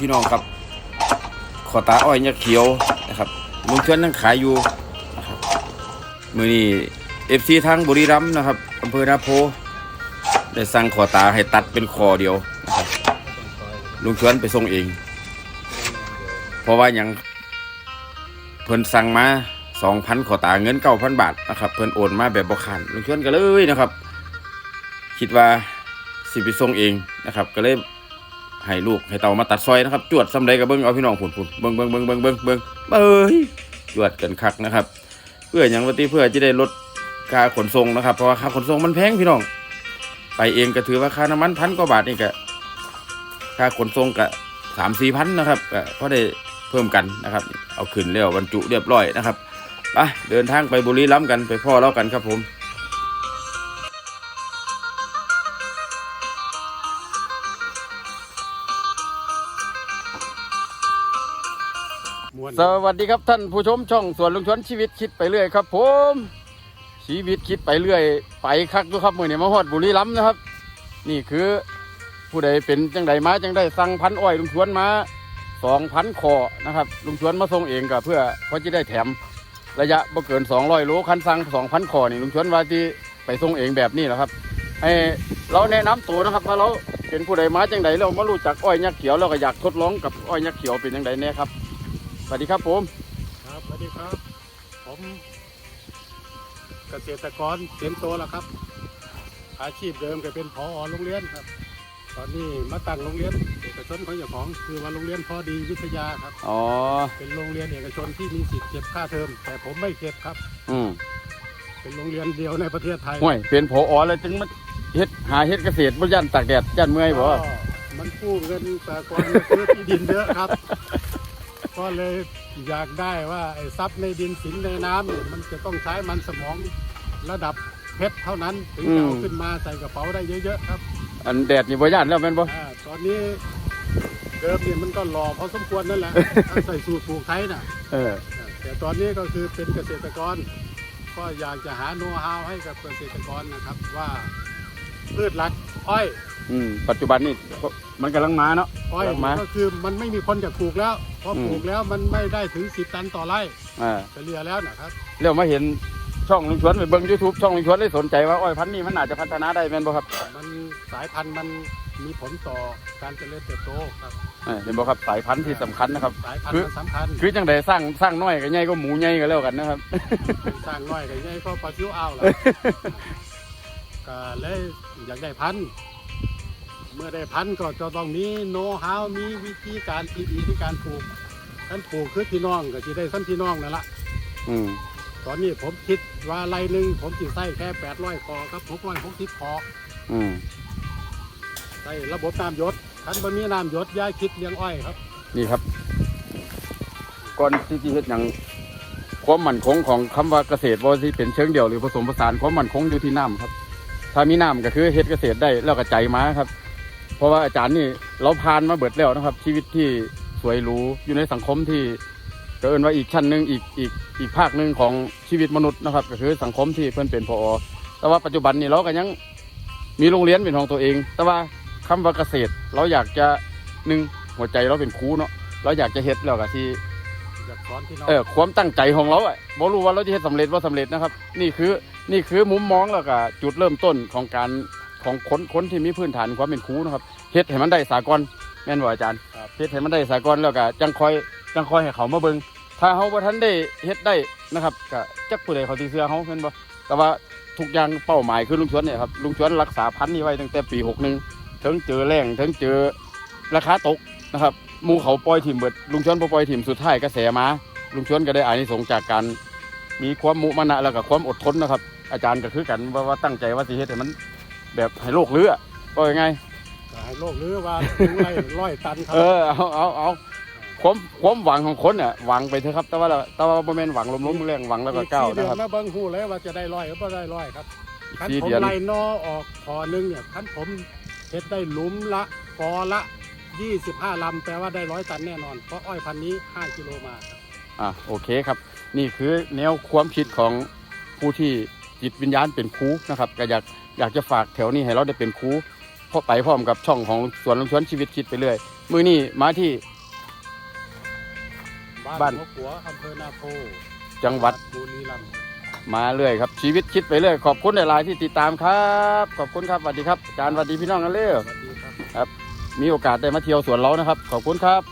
พี่น้องครับ ขอตาอ้อยยักษ์เขียวนะครับลุงเชิญนั่งขายอยู่นะครับมือนี้เอฟซีทางบุรีรัมย์นะครับอำเภอนาโพได้สั่งขอตาให้ตัดเป็นคอเดียวนะครับลุงเชิญไปส่งเอง เพราะว่าอย่างเพิ่นสั่งมาสองพันขอตาเงินเก้าพันบาทนะครับเพิ่นโอนมาแบบบ่ขาดลุงเชิญก็เลยนะครับ คิดว่าสิไปส่งเองนะครับ ก็เลย ให้ลูกให้เต่ามาตัดซอยนะครับ จวดสำใดกับเบิ้งเอาพี่น้องผุนผุนเบิ้งเบิ้งเบิ้งเบิ้งเบิ้งเบิ้งเอ้ยจวดกันคักนะครับ เพื่ออย่างวันที่เพื่อจะได้ลดค่าขนส่งนะครับ เพราะว่าค่าขนส่งมันแพงพี่น้อง ไปเองก็ถือว่าค่าน้ำมันพันกว่าบาทนี่ก็ค่าขนส่งก็สามสี่พันนะครับก็ก็ได้เพิ่มกันนะครับ เอาขึ้นแล้วบรรจุเรียบร้อยนะครับไปเดินทางไปบุรีรัมย์กันไปพ่อเล่ากันครับผม มวนสวัสดีครับท่านผู้ชมช่องสวนลุงชวนชีวิตคิดไปเรื่อยครับ ผม ชีวิตคิดไปเรื่อย ไปคักดูครับมือเนี้มาฮอดบุรีรัมย์นะครับ นี่คือผู้ใดเป็นจังใดมาจังได้สั่งพันอ้อยลุงชวนมาสองพันคอนะครับลุงชวนมาส่งเองก็เพื่อเพราะจะได้แถมระยะบ่เกิน200โลคันสั่ง2,000คอนี่ลุงชวนว่าที่ไปส่งเองแบบนี้แหละครับให้เราแนะนำตัวนะครับว่าเราเป็นผู้ใดมาจังใดเรามารู้จักอ้อยยักษ์เขียวเราก็อยากทดลองกับอ้อยยักษ์เขียวเป็นจังใดเนี่ยครับ วัสดีครับผมครับสวัสดีครับ ผมเกษตรกรเต็มโตแล้วครับ อาชีพเดิมก็เป็นพอโรงเรียนครับ ตอนนี้มาตั้งโรงเรียนเอกชนของเจ้าของคือว่าโรงเรียนพอดีวิทยาครับอ๋อเป็นโรงเรียนเอกชนที่มีสิทธิ์เก็บค่าเทอมแต่ผมไม่เก็บครับ อืมเป็นโรงเรียนเดียวในประเทศไทยห่วยเป็นผอเลยจึงมาเฮ็ดหาเฮ็ดเกษตรบ่ยันตากแดดยันเมื่อยบ่ก็มันกู้เงินสากลมาซื้อที่ดินเยอะครับ ก็เลยอยากได้ว่าไอ้ทรัพย์ในดินสินในน้ำเนี่ยมันจะต้องใช้มันสมองระดับเพชรเท่านั้นถึงจะเอาขึ้นมาใส่กระเป๋าได้เยอะๆครับ อันแดดนี่บ่ยันแล้วแม่นบ่อาตอนนี้เดิมเนี่ยมันก็หล่อพอสมควรนั่นแหละถ้าใส่สูตรปลูกไทยน่ะ เอออ่าแต่ตอนนี้ก็คือเป็นเกษตรกร ก็อยากจะหาโน้ตฮาวให้กับเกษตรกรนะครับว่าพืชหลักอ้อย อืมปัจจุบันนี่มันกำลังมาเนาะอ้อยกำลังมา ก็คือมันไม่มีคนจะปลูกแล้วเพราะอืม ปลูกแล้วมันไม่ได้ถึงสิบตันต่อไร่อ่าเฉลี่ยแล้วนะครับแล้วมาเห็นช่องลุงชวนไปเบิ่ง YouTube ช่องลุงชวนเลยสนใจว่าอ้อยพันธุ์นี้มันน่าจะพัฒนาได้แม่นบ่ครับมันสายพันธุ์มันมีผลต่อการเจริญเติบโตครับเออเห็นบ่ครับสายพันธุ์ที่สำคัญนะครับ สายพันคืธุ์อมันสำคัญคือจังไดสร้างสร้างน้อยก็ใหญ่ก็หมูใหญ่ก็แล้วกันนะครับ สร้างน้อยกับใหญ่ก็ปลาซิวอ้าวแล้วก็เลยอยากได้พันธุ์เมื่อได้พันธุ์ก็จะต้องมีโน้ตฮาวมีวิธีการที่ดีที่การปลูกท่านปลูกคือพี่น้องก็จะได้ซ้ำพี่น้องนั่นละอืมตอนนี้ผมคิดว่าไรหนึ่งผมจิใส่แค่แปดร้อยคอครับหกร้อยหกสิบคออืมใส่ระบบน้ำหยศท่านบ่มีน้ำหยศย้ายคิดเลี้ยงอ้อยครับ นี่ครับ ก่อนที่จะเฮ็ดหยังความมั่นคงของคำว่าเกษตรบ่สิเป็นเชิงเดียวหรือผสมผสานความมั่นคงอยู่ที่น้ำครับ ถ้ามีน้ำก็คือเฮ็ดเกษตรได้แล้วก็ใจมาครับ เพราะว่าอาจารย์นี่เราผ่านมาเบิดแล้วนะครับ ชีวิตที่สวยหรูอยู่ในสังคมที่ก็เอินว่าอีกชั้นหนึ่งอีกอีกอีกภาคหนึ่งของชีวิตมนุษย์นะครับ ก็คือสังคมที่เพิ่นเป็นพอแต่ว่าปัจจุบันนี้เราก็ยังมีโรงเรียนเป็นของตัวเอง แต่ว่าคำว่าเกษตร เราอยากจะหนึ่งหัวใจเราเป็นครูเนาะเราอยากจะเฮ็ดแล้วก็ที่อยากสอนพี่น้องเออความตั้งใจของเราอะบ่รู้ว่าเราจะเฮ็ดสำเร็จว่าสำเร็จนะครับ นี่คือนี่คือมุมมองแล้วก็จุดเริ่มต้นของการ ของคนคนที่มีพื้นฐานความเป็นครูนะครับเฮ็ดให้มันได้สากลแม่นบ่อาจารย์ครับ เฮ็ดให้มันได้สากลแล้วก็จังคอยจังคอยให้เขามาเบิ่งถ้าเฮาบ่ทันได้เฮ็ดได้นะครับก็จักผู้ใดเขาสิเชื่อเฮาแม่นบ่แต่ว่าทุกอย่างเป้าหมายคือลุงชวนเนี่ยครับลุงชวนรักษาพันธุ์นี้ไว้ตั้งแต่ปี61ถึงเจอแรงถึงเจอราคาตกนะครับหมู่เขาปล่อยถิ่มเบิดลุงชวนบ่ปล่อยถิ่มสุดท้ายกระแสมาลุงชวนก็ได้อานิสงส์จากการ มีความมุมานะแล้วก็ความอดทนนะครับ อาจารย์ก็คือกันว่าว่าตั้งใจว่าสิเฮ็ดให้มัน แบบให้โลกเลือก็ยังไงก็ให้โลกหรือว่าถึงไรร้อยตันครัเออเอาเอาเอาความความหวังของคนเนี่ยหวังไปเถอะครับ แต่ว่าเราแต่ว่าบ่แม่นหวังลมล้มแรงหวังแล้วก็ก้าวอีสี่เดืนะอครับ นมาเบิ่งหูเลยว่าจะได้ร้อยหรือไม่ได้ร้อยครับอีกคันสี่ผมเดือน ไล่นอออกพอหนึงเนี่ยคันผมเฮ็ดได้หลุมละกอละ 25ลำแปลว่าได้ร้อยตันแน่นอน เพราะอ้อยพันธุ์นี้ 5 กิโลมาครับ อะโอเคครับ นี่คือแนวความคิดของผู้ที่จิตวิญญาณเป็นครูนะครับก็อยาก อยากจะฝากแถวนี้ให้เราได้เป็นครูเพราะไปพร้อมกับช่องของสวนลุงชวนชีวิตคิดไปเรื่อย มือนี้มาที่บ้าบ้านนหัวขัวอำเภอนาโพจังหวัดบุรีรัมย์มาเรื่อยครับชีวิตคิดไปเรื่อยขอบคุณหลายๆที่ติดตามครับ ขอบคุณครับสวัสดีครับอาจารย์สวัสดีพี่น้องกันเลยสวัสดีครับ มีโอกาสได้มาเที่ยวสวนเรานะครับ ขอบคุณครับ